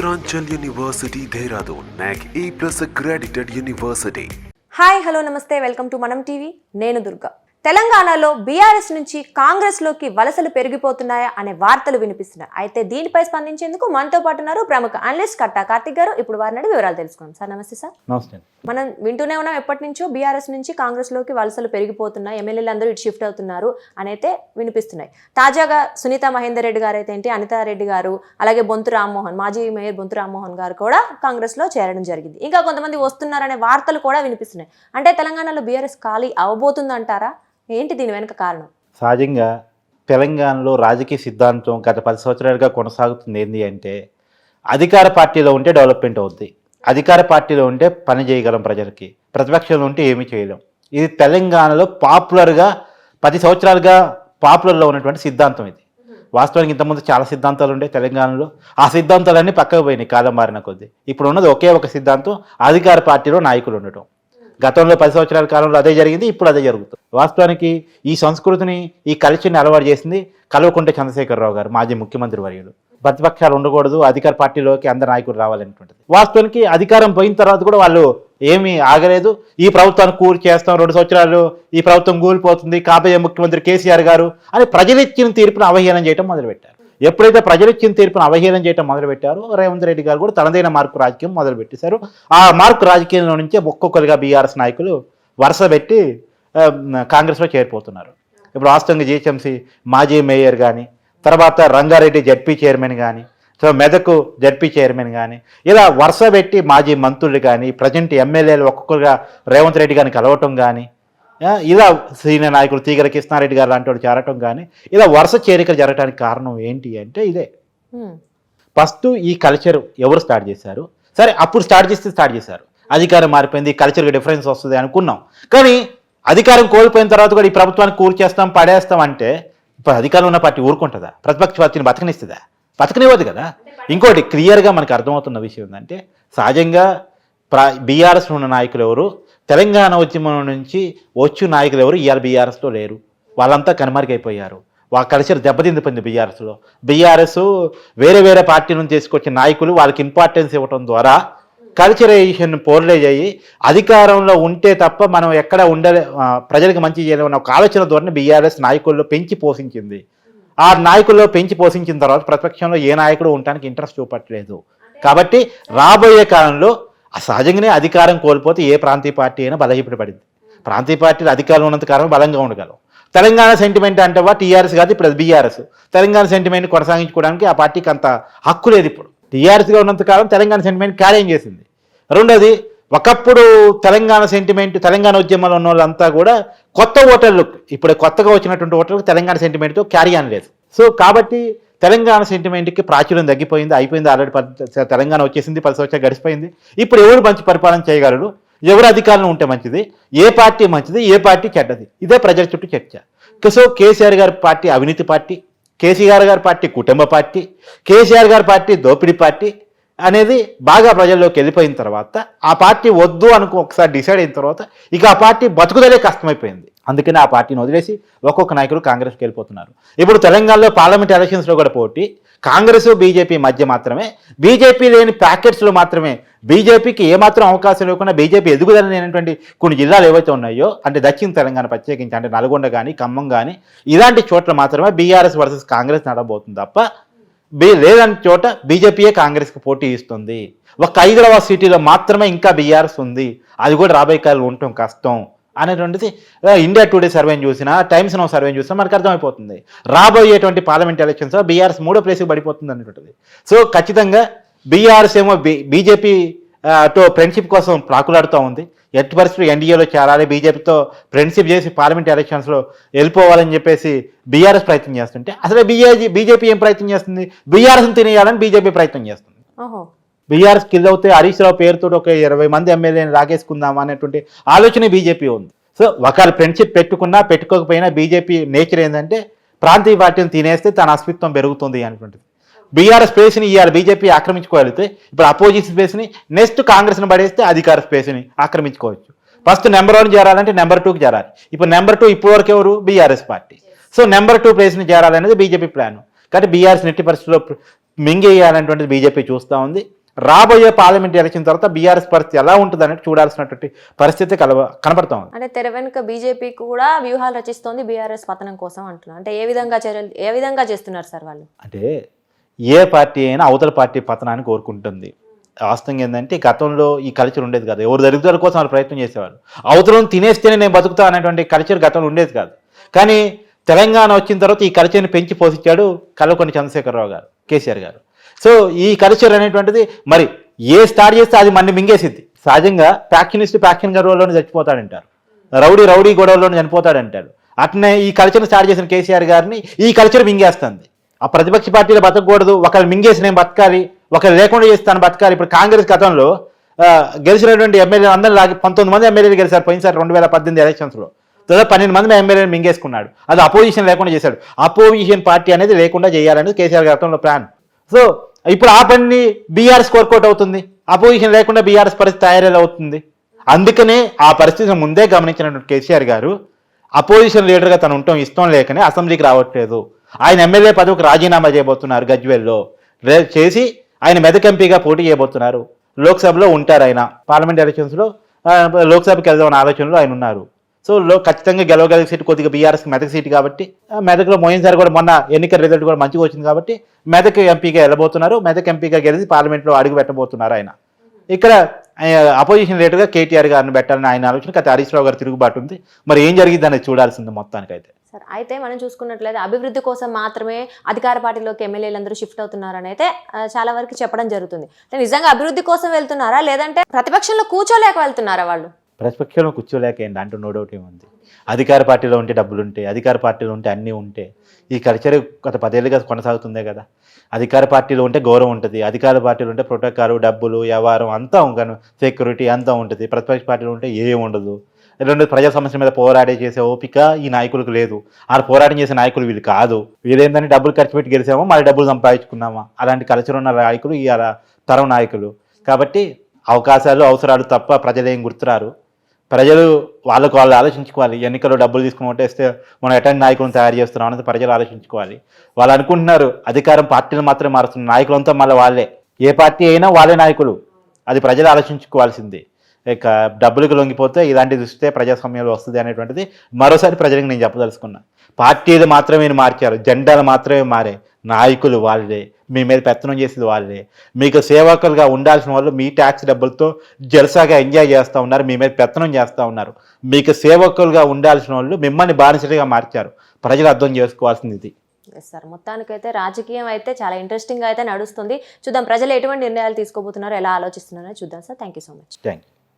Uttaranchal University, Dehradun, NAC A plus accredited university. Hi hello నమస్తే welcome to Manam TV నేను దుర్గా తెలంగాణలో BRS నుంచి కాంగ్రెస్లోకి వలసలు పెరిగిపోతున్నాయా అనే వార్తలు వినిపిస్తున్నాయి. అయితే దీనిపై స్పందించేందుకు మనతో పాటు ఉన్నారు ప్రముఖ అనలిస్ట్ కట్టా కార్తిక్ గారు. ఇప్పుడు వారిని అడిగి వివరాలు తెలుసుకుందాం. సార్ నమస్తే సార్. నమస్తే. మనం వింటూనే ఉన్నాం ఎప్పటి నుంచో బీఆర్ఎస్ నుంచి కాంగ్రెస్లోకి వలసలు పెరిగిపోతున్నాయి. ఎమ్మెల్యేలు అందరూ ఇటు షిఫ్ట్ అవుతున్నారు అని అయితే వినిపిస్తున్నాయి. తాజాగా సునీత మహేందర్ రెడ్డి గారు అయితే ఏంటి అనితారెడ్డి గారు అలాగే బొంతు రామ్మోహన్ మాజీ మేయర్ బొంతు రామ్మోహన్ గారు కూడా కాంగ్రెస్లో చేరడం జరిగింది. ఇంకా కొంతమంది వస్తున్నారనే వార్తలు కూడా వినిపిస్తున్నాయి. అంటే తెలంగాణలో బీఆర్ఎస్ ఖాళీ అవబోతుందంటారా ఏంటి దీని వెనుక కారణం? సహజంగా తెలంగాణలో రాజకీయ సిద్ధాంతం గత పది సంవత్సరాలుగా కొనసాగుతుంది ఏంటి అంటే అధికార పార్టీలో ఉంటే డెవలప్మెంట్ అవుద్ది అధికార పార్టీలో ఉంటే పని చేయగలం ప్రజలకి ప్రతిపక్షంలో ఉంటే ఏమీ చేయలేం. ఇది తెలంగాణలో పాపులర్గా పది సంవత్సరాలుగా పాపులర్లో ఉన్నటువంటి సిద్ధాంతం ఇది. వాస్తవానికి ఇంతకుముందు చాలా సిద్ధాంతాలు ఉండే తెలంగాణలో ఆ సిద్ధాంతాలన్నీ పక్కకు పోయినాయి కాలం మారిన కొద్దీ. ఇప్పుడు ఉన్నది ఒకే ఒక సిద్ధాంతం అధికార పార్టీలో నాయకులు ఉండటం. గతంలో పది సంవత్సరాల కాలంలో అదే జరిగింది ఇప్పుడు అదే జరుగుతుంది. వాస్తవానికి ఈ సంస్కృతిని ఈ కల్చర్ని అలవాటు చేసింది కల్వకుంట్ల చంద్రశేఖరరావు గారు మాజీ ముఖ్యమంత్రి వర్యులు. ప్రతిపక్షాలు ఉండకూడదు అధికార పార్టీలోకి అందరు నాయకులు రావాలనేటువంటిది. వాస్తవానికి అధికారం పోయిన తర్వాత కూడా వాళ్ళు ఏమీ ఆగలేదు. ఈ ప్రభుత్వాన్ని కూలి చేస్తాం రెండు సంవత్సరాలు ఈ ప్రభుత్వం కూలిపోతుంది కాబోయే ముఖ్యమంత్రి కేసీఆర్ గారు అని ప్రజలిచ్చిన తీర్పును అవహేళన చేయడం మొదలుపెట్టారు. ఎప్పుడైతే ప్రజలు ఇచ్చిన తీర్పును అవహేళన చేయడం మొదలుపెట్టారో రేవంత్ రెడ్డి గారు కూడా తనదైన మార్కు రాజకీయం మొదలుపెట్టేశారు. ఆ మార్కు రాజకీయంలో నుంచే ఒక్కొక్కరుగా బీఆర్ఎస్ నాయకులు వరుస పెట్టి కాంగ్రెస్లో చేరిపోతున్నారు. ఇప్పుడు వాస్తవంగా జిహెచ్ఎంసీ మాజీ మేయర్ కానీ తర్వాత రంగారెడ్డి జడ్పీ చైర్మన్ కానీ సో మెదకు జడ్పీ చైర్మన్ కానీ ఇలా వరుస పెట్టి మాజీ మంత్రులు కానీ ప్రజెంట్ ఎమ్మెల్యేలు ఒక్కొక్కరుగా రేవంత్ రెడ్డి గారిని కలవటం కానీ ఇలా సీనియర్ నాయకులు తీగల కృష్ణారెడ్డి గారు లాంటి వాళ్ళు చేరటం కానీ ఇలా వరుస చేరికలు జరగడానికి కారణం ఏంటి అంటే ఇదే. ఫస్ట్ ఈ కల్చర్ ఎవరు స్టార్ట్ చేశారు? సరే అప్పుడు స్టార్ట్ చేస్తే స్టార్ట్ చేశారు. అధికారం మారిపోయింది కల్చర్కి డిఫరెన్స్ వస్తుంది అనుకున్నాం. కానీ అధికారం కోల్పోయిన తర్వాత కూడా ఈ ప్రభుత్వాన్ని కూల్చేస్తాం పడేస్తాం అంటే ఇప్పుడు అధికారం ఉన్న పార్టీ ఊరుకుంటుందా? ప్రతిపక్ష పార్టీని బతకనిస్తుందా? బతకనివ్వదు కదా. ఇంకోటి క్లియర్గా మనకు అర్థమవుతున్న విషయం ఏంటంటే సహజంగా ప్రా బీఆర్ఎస్ ఉన్న నాయకులు ఎవరు? తెలంగాణ ఉద్యమం నుంచి వచ్చు నాయకులు ఎవరు? ఇవాళ బీఆర్ఎస్లో లేరు. వాళ్ళంతా కనుమరుగైపోయారు. వాళ్ళ కల్చర్ దెబ్బతిందిపోయింది బీఆర్ఎస్లో. బీఆర్ఎస్ వేరే వేరే పార్టీ నుంచి తీసుకొచ్చిన నాయకులు వాళ్ళకి ఇంపార్టెన్స్ ఇవ్వడం ద్వారా కల్చరైజేషన్ పోర్లేజ్ అయ్యి అధికారంలో ఉంటే తప్ప మనం ఎక్కడ ఉండలే ప్రజలకు మంచి చేయలేమన్న ఒక ఆలోచన ధోరణి బీఆర్ఎస్ నాయకుల్లో పెంచి పోషించింది. ఆ నాయకుల్లో పెంచి పోషించిన తర్వాత ప్రతిపక్షంలో ఏ నాయకుడు ఉండటానికి ఇంట్రెస్ట్ చూపట్లేదు. కాబట్టి రాబోయే కాలంలో సహజంగానే అధికారం కోల్పోతే ఏ ప్రాంతీయ పార్టీ అయినా బలహీనపడింది ప్రాంతీయ పార్టీలు అధికారంలో ఉన్నంత కాలం బలంగా ఉండగలం. తెలంగాణ సెంటిమెంట్ అంటే వా టీఆర్ఎస్ కాదు ఇప్పుడు బీఆర్ఎస్. తెలంగాణ సెంటిమెంట్ కొనసాగించుకోవడానికి ఆ పార్టీకి అంత హక్కు లేదు ఇప్పుడు. టీఆర్ఎస్గా ఉన్నంత కాలం తెలంగాణ సెంటిమెంట్ క్యారేం చేసింది. రెండోది ఒకప్పుడు తెలంగాణ సెంటిమెంట్ తెలంగాణ ఉద్యమంలో ఉన్న వాళ్ళంతా కూడా కొత్త ఓటర్లు. ఇప్పుడు కొత్తగా వచ్చినటువంటి ఓటర్లకు తెలంగాణ సెంటిమెంట్తో క్యారీ అనలేదు సో కాబట్టి తెలంగాణ సెంటిమెంట్కి ప్రాచుర్యం తగ్గిపోయింది అయిపోయింది ఆల్రెడీ తెలంగాణ వచ్చేసింది పది సంవత్సరాలు గడిచిపోయింది. ఇప్పుడు ఎవరు మంచి పరిపాలన చేయగలరు? ఎవరు అధికారంలో ఉంటే మంచిది? ఏ పార్టీ మంచిది? ఏ పార్టీ చెడ్డది? ఇదే ప్రజల చుట్టూ చర్చ. సో కేసీఆర్ గారి పార్టీ అవినీతి పార్టీ కేసీఆర్ గారి పార్టీ కుటుంబ పార్టీ కేసీఆర్ గారి పార్టీ దోపిడీ పార్టీ అనేది బాగా ప్రజల్లోకి వెళ్ళిపోయిన తర్వాత ఆ పార్టీ వద్దు అనుకో ఒకసారి డిసైడ్ అయిన తర్వాత ఇక ఆ పార్టీ బతుకుదలే కష్టమైపోయింది. అందుకని ఆ పార్టీని వదిలేసి ఒక్కొక్క నాయకుడు కాంగ్రెస్కి వెళ్ళిపోతున్నారు. ఇప్పుడు తెలంగాణలో పార్లమెంట్ ఎలక్షన్స్లో కూడా పోటీ కాంగ్రెస్ బీజేపీ మధ్య మాత్రమే. బీజేపీ లేని ప్యాకెట్స్లో మాత్రమే. బీజేపీకి ఏమాత్రం అవకాశం లేకుండా బీజేపీ ఎదుగుదల లేనటువంటి కొన్ని జిల్లాలు ఏవైతే ఉన్నాయో అంటే దక్షిణ తెలంగాణ ప్రత్యేకించి అంటే నల్గొండ కానీ ఖమ్మం కానీ ఇలాంటి చోట్ల మాత్రమే బీఆర్ఎస్ వర్సెస్ కాంగ్రెస్ నడబోతుంది తప్ప బీ లేదని చోట బీజేపీయే కాంగ్రెస్కి పోటీ ఇస్తుంది. ఒక హైదరాబాద్ సిటీలో మాత్రమే ఇంకా బీఆర్ఎస్ ఉంది. అది కూడా రాబోయే కాలం ఉండటం కష్టం. అనేటువంటిది ఇండియా టుడే సర్వేని చూసినా టైమ్స్ నో సర్వేని చూసినా మనకు అర్థమైపోతుంది. రాబోయేటువంటి పార్లమెంట్ ఎలక్షన్స్ బీఆర్ఎస్ మూడో ప్లేస్కి పడిపోతుంది అనేటువంటిది. సో ఖచ్చితంగా బీఆర్ఎస్ ఏమో బీజేపీ తో ఫ్రెండ్షిప్ కోసం ప్రాకులాడుతూ ఉంది. ఎట్టి పరిస్థితులు ఎన్డీఏలో చేరాలి బీజేపీతో ఫ్రెండ్షిప్ చేసి పార్లమెంట్ ఎలక్షన్స్లో వెళ్ళిపోవాలని చెప్పేసి బీఆర్ఎస్ ప్రయత్నం చేస్తుంటే అసలే బీజేపీ బీజేపీ ఏం ప్రయత్నం చేస్తుంది? బీఆర్ఎస్ని తినేయాలని బీజేపీ ప్రయత్నం చేస్తుంది. ఓహో. బీఆర్ఎస్ కిల్ అవుతే హరీష్ రావు పేరుతో ఒక ఇరవై మంది ఎమ్మెల్యేని రాగేసుకుందాం అనేటువంటి ఆలోచన బీజేపీ ఉంది. సో ఒకవేళ ఫ్రెండ్షిప్ పెట్టుకున్నా పెట్టుకోకపోయినా బీజేపీ నేచర్ ఏంటంటే ప్రాంతీయ పార్టీని తినేస్తే తన అస్మిత్వం పెరుగుతుంది అనేటువంటిది. బీఆర్ఎస్ స్పేస్ని ఇవాళ బీజేపీ ఆక్రమించుకోగలిగితే ఇప్పుడు అపోజిషన్ స్పేస్ని నెక్స్ట్ కాంగ్రెస్ని పడేస్తే అధికార స్పేస్ని ఆక్రమించుకోవచ్చు. ఫస్ట్ నెంబర్ వన్ చేరాలంటే నెంబర్ టూకి చేరాలి. ఇప్పుడు నెంబర్ టూ ఇప్పటివరకు ఎవరు? BRS party. So number two ప్లేస్ని చేరాలనేది బీజేపీ ప్లాన్ కాబట్టి బీఆర్ఎస్ నెట్టి పరిస్థితుల్లో మింగేయాలనేటువంటిది బీజేపీ చూస్తూ ఉంది. రాబోయే పార్లమెంట్ ఎలక్షన్ తర్వాత బీఆర్ఎస్ పరిస్థితి ఎలా ఉంటుంది అనేది చూడాల్సినటువంటి పరిస్థితి కలవ కనపడతా ఉంది. అంటే తెర వెనుక బీజేపీ కూడా వ్యూహాలు రచిస్తోంది బీఆర్ఎస్ పతనం కోసం అంటున్నారు. అంటే ఏ విధంగా చర్యలు ఏ విధంగా చేస్తున్నారు సార్ వాళ్ళు? అంటే ఏ పార్టీ అయినా అవతల పార్టీ పతనాన్ని కోరుకుంటుంది. వాస్తవంగా ఏంటంటే గతంలో ఈ కల్చర్ ఉండేది కాదు. ఎవరు దరిద్రాల కోసం వాళ్ళు ప్రయత్నం చేసేవాళ్ళు. అవతలను తినేస్తేనే నేను బతుకుతా అనేటువంటి కల్చర్ గతంలో ఉండేది కాదు. కానీ తెలంగాణ వచ్చిన తర్వాత ఈ కల్చర్ని పెంచి పోషించాడు కల్వకొండ చంద్రశేఖరరావు గారు కేసీఆర్ గారు. సో ఈ కల్చర్ అనేటువంటిది మరి ఏ స్టార్ట్ చేస్తే అది మన్ని మింగేసిద్ది? సహజంగా ప్యాక్షనిస్ట్ ప్యాక్షన్ గొడవలోనే చచ్చిపోతాడంటారు. రౌడీ రౌడీ గొడవలోనే చనిపోతాడంటారు. అట్నే ఈ కల్చర్ని స్టార్ట్ చేసిన కేసీఆర్ గారిని ఈ కల్చర్ మింగేస్తుంది. ఆ ప్రతిపక్ష పార్టీలు బతకూడదు ఒకరు మింగేసి నేను బతకాలి ఒకరు లేకుండా చేస్తాను బతకాలి. ఇప్పుడు కాంగ్రెస్ గతంలో గెలిచినటువంటి ఎమ్మెల్యే అందరూ లాగి పంతొమ్మిది మంది ఎమ్మెల్యేలు గెలిచారు పోయినసారి రెండు వేల పద్దెనిమిది ఎలక్షన్స్లో. తర్వాత పన్నెండు మంది ఎమ్మెల్యేలు మింగేసుకున్నాడు. అది అపోజిషన్ లేకుండా చేశాడు. అపోజిషన్ పార్టీ అనేది లేకుండా చేయాలనేది కేసీఆర్ గతంలో ప్లాన్. సో ఇప్పుడు ఆ పని బీఆర్ఎస్ వర్కౌట్ అవుతుంది. అపోజిషన్ లేకుండా బీఆర్ఎస్ పరిస్థితి తయారయ్యేలా అవుతుంది అందుకనే ఆ పరిస్థితిని ముందే గమనించినటువంటి కేసీఆర్ గారు అపోజిషన్ లీడర్గా తను ఉండటం ఇష్టం లేకనే అసెంబ్లీకి రావట్లేదు. ఆయన ఎమ్మెల్యే పదవికి రాజీనామా చేయబోతున్నారు గజ్వేల్లో. చేసి ఆయన మెదక్ ఎంపీగా పోటీ చేయబోతున్నారు. లోక్సభలో ఉంటారు ఆయన. పార్లమెంట్ ఎలక్షన్స్లో ఆ, లోక్సభకి వెళ్దామన్న ఆలోచనలో ఆయన ఉన్నారు. సో లో ఖచ్చితంగా గెలవగలిగే సీట్ కొద్దిగా బీఆర్ఎస్ మెదక్ సీట్ కాబట్టి మెదక్లో మోయిన్ సార్ కూడా మొన్న ఎన్నికల రిజల్ట్ కూడా మంచిగా వచ్చింది కాబట్టి మెదక్ ఎంపీగా వెళ్ళబోతున్నారు. మెదక్ ఎంపీగా గెలిచి పార్లమెంట్లో అడుగు పెట్టబోతున్నారు ఆయన. ఇక్కడ అపోజిషన్ లీడర్గా కేటీఆర్ గారిని పెట్టాలని ఆయన ఆలోచన అయితే హరీష్ రావు గారు తిరుగుబాటు ఉంది. మరి ఏం జరిగింది అనేది చూడాల్సింది మొత్తానికైతే. సార్ అయితే మనం చూసుకున్నట్లయితే అభివృద్ధి కోసం మాత్రమే అధికార పార్టీలోకి ఎమ్మెల్యేలందరూ షిఫ్ట్ అవుతున్నారని అయితే చాలా వరకు చెప్పడం జరుగుతుంది. నిజంగా అభివృద్ధి కోసం వెళ్తున్నారా? లేదంటే ప్రతిపక్షంలో కూర్చోలేక వెళ్తున్నారా వాళ్ళు? ప్రతిపక్షంలో కూర్చోలేక ఏంటి అంటూ నో డౌట్ ఏముంది? అధికార పార్టీలో ఉంటే డబ్బులు ఉంటాయి అధికార పార్టీలో ఉంటే అన్నీ ఉంటే ఈ కల్చర్ గత పదేళ్ళుగా కొనసాగుతుందే కదా? అధికార పార్టీలో ఉంటే గౌరవం ఉంటుంది అధికార పార్టీలో ఉంటే ప్రోటోకాల్ డబ్బులు వ్యవహారం అంతా ఉంటాను సెక్యూరిటీ అంతా ఉంటుంది ప్రతిపక్ష పార్టీలో ఉంటే ఏం ఉండదు. రెండు ప్రజా సమస్యల మీద పోరాడే చేసే ఓపిక ఈ నాయకులకు లేదు. ఆ పోరాటం చేసే నాయకులు వీళ్ళు కాదు. వీళ్ళేందని డబ్బులు ఖర్చు పెట్టి గెలిచామో మళ్ళీ డబ్బులు సంపాదించుకున్నామా? అలాంటి కల్చర్ ఉన్న నాయకులు ఈ తరం నాయకులు. కాబట్టి అవకాశాలు అవసరాలు తప్ప ప్రజలేం గుర్తురారు. ప్రజలు వాళ్ళకు వాళ్ళు ఆలోచించుకోవాలి. ఎన్నికల్లో డబ్బులు తీసుకుని ఓటేస్తే మనం ఎటువంటి నాయకులను తయారు చేస్తున్నాం అనేది ప్రజలు ఆలోచించుకోవాలి. వాళ్ళు అనుకుంటున్నారు అధికారం పార్టీలు మాత్రమే మారుతున్నారు నాయకులంతా మళ్ళీ వాళ్ళే. ఏ పార్టీ అయినా వాళ్ళే నాయకులు. అది ప్రజలు ఆలోచించుకోవాల్సింది. ఇక డబ్బులకు లొంగిపోతే ఇలాంటిది ఇస్తే ప్రజాస్వామ్యంలో వస్తుంది అనేటువంటిది మరోసారి ప్రజలకు నేను చెప్పదలుచుకున్నా. పార్టీలు మాత్రమే మార్చారు. జెండాలు మాత్రమే మారే నాయకులు వాళ్ళే. మీ మీద పెత్తనం చేసేది వాళ్ళే. మీకు సేవకులుగా ఉండాల్సిన వాళ్ళు మీ ట్యాక్స్ డబ్బులతో జలసాగా ఎంజాయ్ చేస్తూ ఉన్నారు మీ మీద పెత్తనం చేస్తూ ఉన్నారు. మీకు సేవకులుగా ఉండాల్సిన వాళ్ళు మిమ్మల్ని బానిసలుగా మార్చారు. ప్రజలు అర్థం చేసుకోవాల్సింది ఇది. ఎస్ సార్ మొత్తానికైతే రాజకీయం అయితే చాలా ఇంట్రెస్టింగ్ అయితే నడుస్తుంది. చూద్దాం ప్రజలు ఎటువంటి నిర్ణయాలు తీసుకోబోతున్నారో ఎలా ఆలోచిస్తున్నారో చూద్దాం sir thank you so much thank you